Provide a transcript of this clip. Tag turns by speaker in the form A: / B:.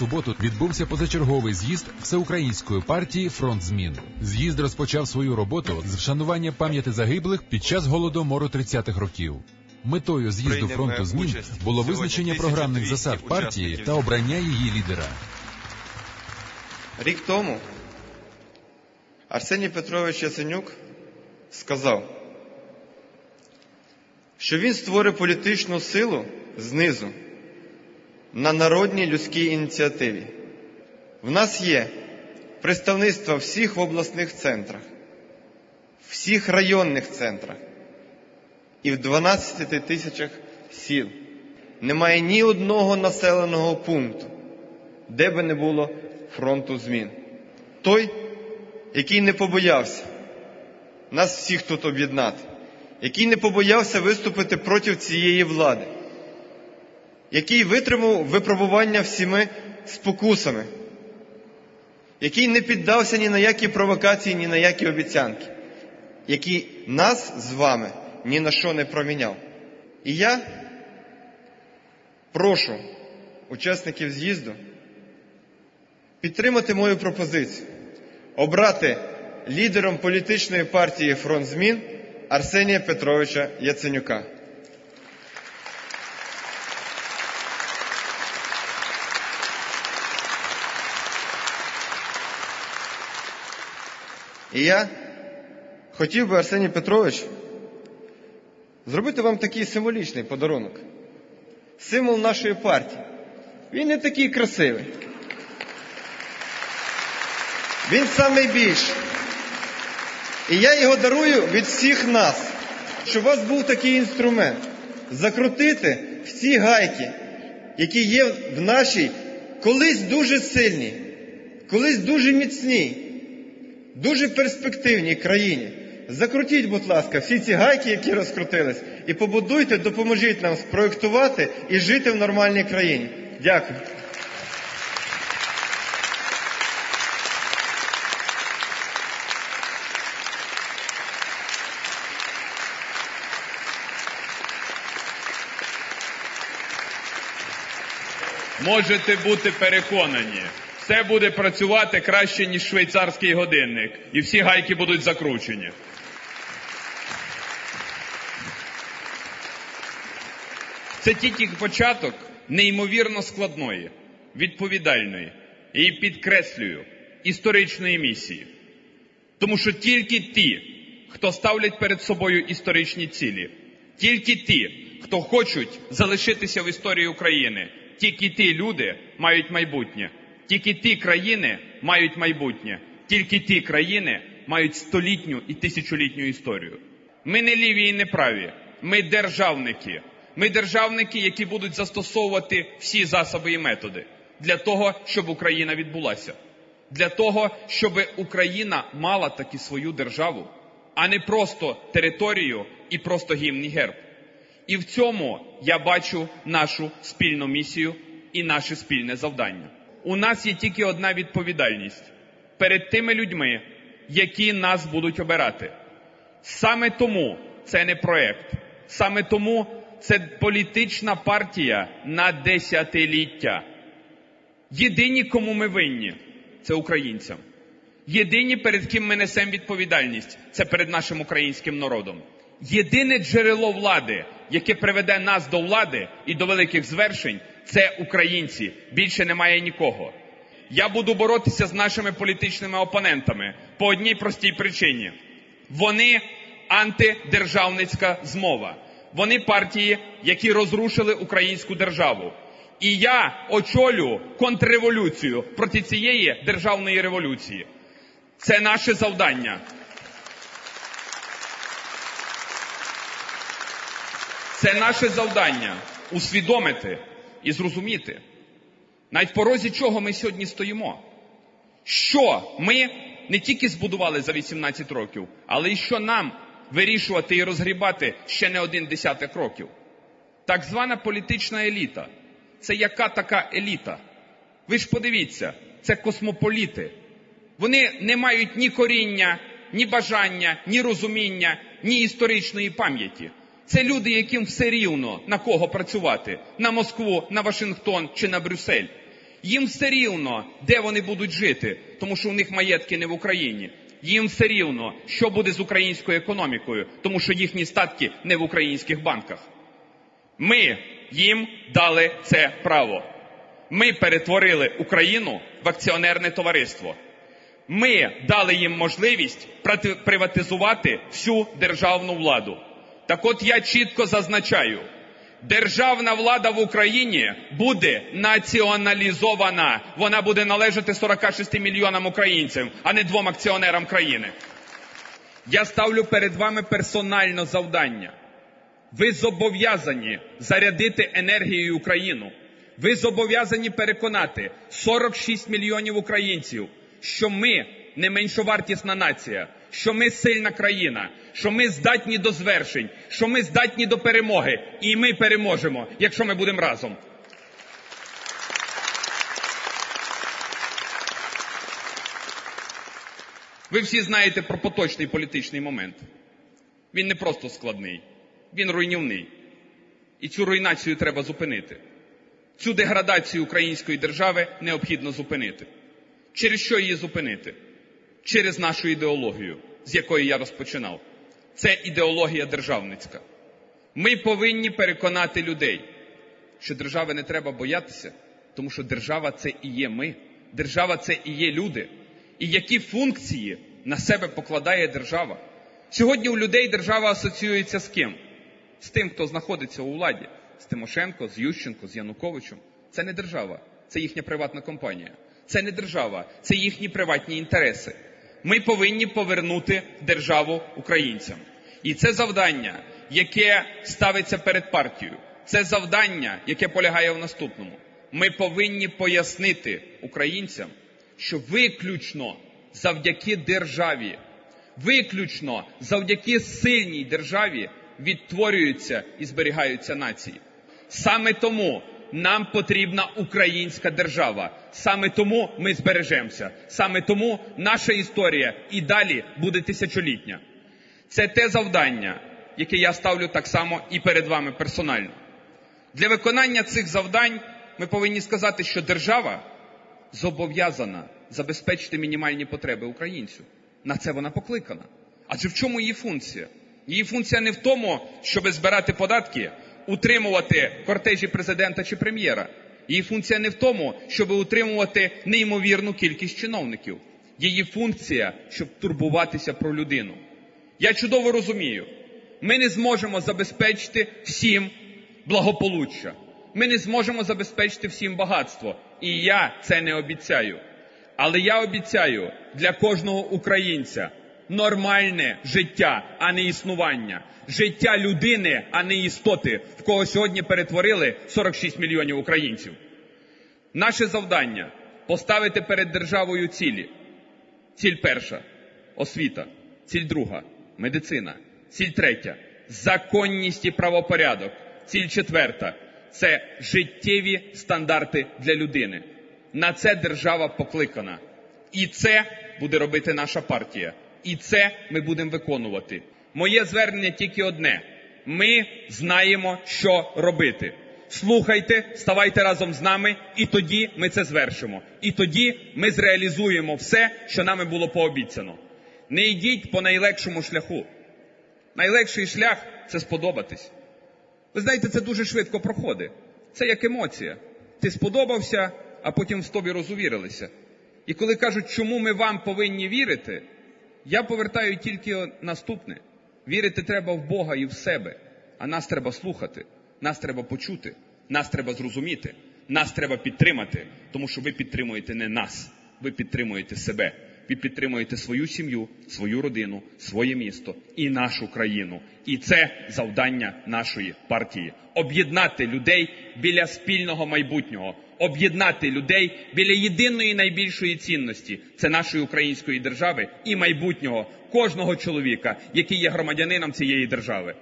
A: Суботу відбувся позачерговий з'їзд всеукраїнської партії Фронт змін. З'їзд розпочав свою роботу з вшанування пам'яті загиблих під час голодомору 30-х років. Метою з'їзду фронту змін було визначення програмних засад партії та обрання її лідера.
B: Рік тому Арсеній Петрович Яценюк сказав, що він створить політичну силу знизу на народній людській ініціативі. В нас є представництво всіх в обласних центрах, всіх районних центрах і в 12 тисячах сіл. Немає ні одного населеного пункту, де би не було фронту змін. Той, який не побоявся нас всіх тут об'єднати, який не побоявся виступити проти цієї влади, який витримав випробування всіми спокусами, який не піддався ні на які провокації, ні на які обіцянки, який нас з вами ні на що не проміняв. І я прошу учасників з'їзду підтримати мою пропозицію, обрати лідером політичної партії Фронт змін Арсенія Петровича Яценюка. І я хотів би, Арсеній Петрович, зробити вам такий символічний подарунок. Символ нашої партії. Він не такий красивий. Він найбільший. І я його дарую від всіх нас, щоб у вас був такий інструмент закрутити всі гайки, які є в нашій колись дуже сильній, колись дуже міцній, дуже перспективній країні. Закрутіть, будь ласка, всі ці гайки, які розкрутились, і побудуйте, допоможіть нам спроєктувати і жити в нормальній країні. Дякую.
C: Можете бути переконані, все буде працювати краще, ніж швейцарський годинник, і всі гайки будуть закручені. Це тільки початок неймовірно складної, відповідальної і підкреслюю історичної місії. Тому що тільки ті, хто ставлять перед собою історичні цілі, тільки ті, хто хочуть залишитися в історії України, тільки ті люди мають майбутнє, тільки ті країни мають майбутнє, тільки ті країни мають столітню і тисячолітню історію. Ми не ліві і не праві, ми державники. Ми державники, які будуть застосовувати всі засоби і методи для того, щоб Україна відбулася, для того, щоб Україна мала таки свою державу, а не просто територію і просто гімн герб. І в цьому я бачу нашу спільну місію і наше спільне завдання. У нас є тільки одна відповідальність перед тими людьми, які нас будуть обирати. Саме тому це не проект, саме тому це політична партія на десятиліття. Єдині, кому ми винні, це українцям. Єдині, перед ким ми несемо відповідальність, це перед нашим українським народом. Єдине джерело влади, яке приведе нас до влади і до великих звершень, це українці. Більше немає нікого. Я буду боротися з нашими політичними опонентами по одній простій причині: вони антидержавницька змова. Вони партії, які розрушили українську державу. І я очолю контрреволюцію проти цієї державної революції. Це наше завдання. Це наше завдання усвідомити і зрозуміти, навіть порозі чого ми сьогодні стоїмо. Що ми не тільки збудували за 18 років, але й що нам вирішувати і розгрібати ще не один десяток років. Так звана політична еліта. Це яка така еліта? Ви ж подивіться, це космополіти. Вони не мають ні коріння, ні бажання, ні розуміння, ні історичної пам'яті. Це люди, яким все рівно на кого працювати: на Москву, на Вашингтон чи на Брюссель. Їм все рівно, де вони будуть жити, тому що у них маєтки не в Україні. Їм все рівно, що буде з українською економікою, тому що їхні статки не в українських банках. Ми їм дали це право. Ми перетворили Україну в акціонерне товариство. Ми дали їм можливість приватизувати всю державну владу. Так от я чітко зазначаю, державна влада в Україні буде націоналізована. Вона буде належати 46 мільйонам українців, а не двом акціонерам країни. Я ставлю перед вами персонально завдання. Ви зобов'язані зарядити енергією Україну. Ви зобов'язані переконати 46 мільйонів українців, що ми не меншовартісна нація, що ми сильна країна, що ми здатні до звершень, що ми здатні до перемоги, і ми переможемо, якщо ми будемо разом. Ви всі знаєте про поточний політичний момент. Він не просто складний, він руйнівний. І цю руйнацію треба зупинити. Цю деградацію української держави необхідно зупинити. Через що її зупинити? Через нашу ідеологію, з якої я розпочинав. Це ідеологія державницька. Ми повинні переконати людей, що держави не треба боятися, тому що держава це і є ми. Держава це і є люди. І які функції на себе покладає держава. Сьогодні у людей держава асоціюється з ким? З тим, хто знаходиться у владі, з Тимошенко, з Ющенко, з Януковичем. Це не держава, це їхня приватна компанія. Це не держава, це їхні приватні інтереси. Ми повинні повернути державу українцям. І це завдання, яке ставиться перед партією. Це завдання, яке полягає в наступному. Ми повинні пояснити українцям, що виключно завдяки державі, виключно завдяки сильній державі відтворюються і зберігаються нації. Саме тому нам потрібна українська держава. Саме тому ми збережемося. Саме тому наша історія і далі буде тисячолітня. Це те завдання, яке я ставлю так само і перед вами персонально. Для виконання цих завдань ми повинні сказати, що держава зобов'язана забезпечити мінімальні потреби українцю. На це вона покликана. Адже в чому її функція? Її функція не в тому, щоб збирати податки, утримувати кортежі президента чи прем'єра. Її функція не в тому, щоб утримувати неймовірну кількість чиновників. Її функція, щоб турбуватися про людину. Я чудово розумію, ми не зможемо забезпечити всім благополуччя. Ми не зможемо забезпечити всім багатство. І я це не обіцяю. Але я обіцяю для кожного українця нормальне життя, а не існування. Життя людини, а не істоти, в кого сьогодні перетворили 46 мільйонів українців. Наше завдання поставити перед державою цілі. Ціль перша освіта. Ціль друга медицина. Ціль третя законність і правопорядок. Ціль четверта це життєві стандарти для людини. На це держава покликана. І це буде робити наша партія. І це ми будемо виконувати. Моє звернення тільки одне: ми знаємо, що робити. Слухайте, ставайте разом з нами, і тоді ми це звершимо. І тоді ми зреалізуємо все, що нами було пообіцяно. Не йдіть по найлегшому шляху. Найлегший шлях це сподобатись. Ви знаєте, це дуже швидко проходить. Це як емоція. Ти сподобався, а потім в тобі розувірилися. І коли кажуть, чому ми вам повинні вірити, я повертаю тільки наступне: вірити треба в Бога і в себе, а нас треба слухати, нас треба почути, нас треба зрозуміти, нас треба підтримати, тому що ви підтримуєте не нас, ви підтримуєте себе. Ви підтримуєте свою сім'ю, свою родину, своє місто і нашу країну. І це завдання нашої партії об'єднати людей біля спільного майбутнього, об'єднати людей біля єдиної найбільшої цінності це нашої української держави і майбутнього кожного чоловіка, який є громадянином цієї держави.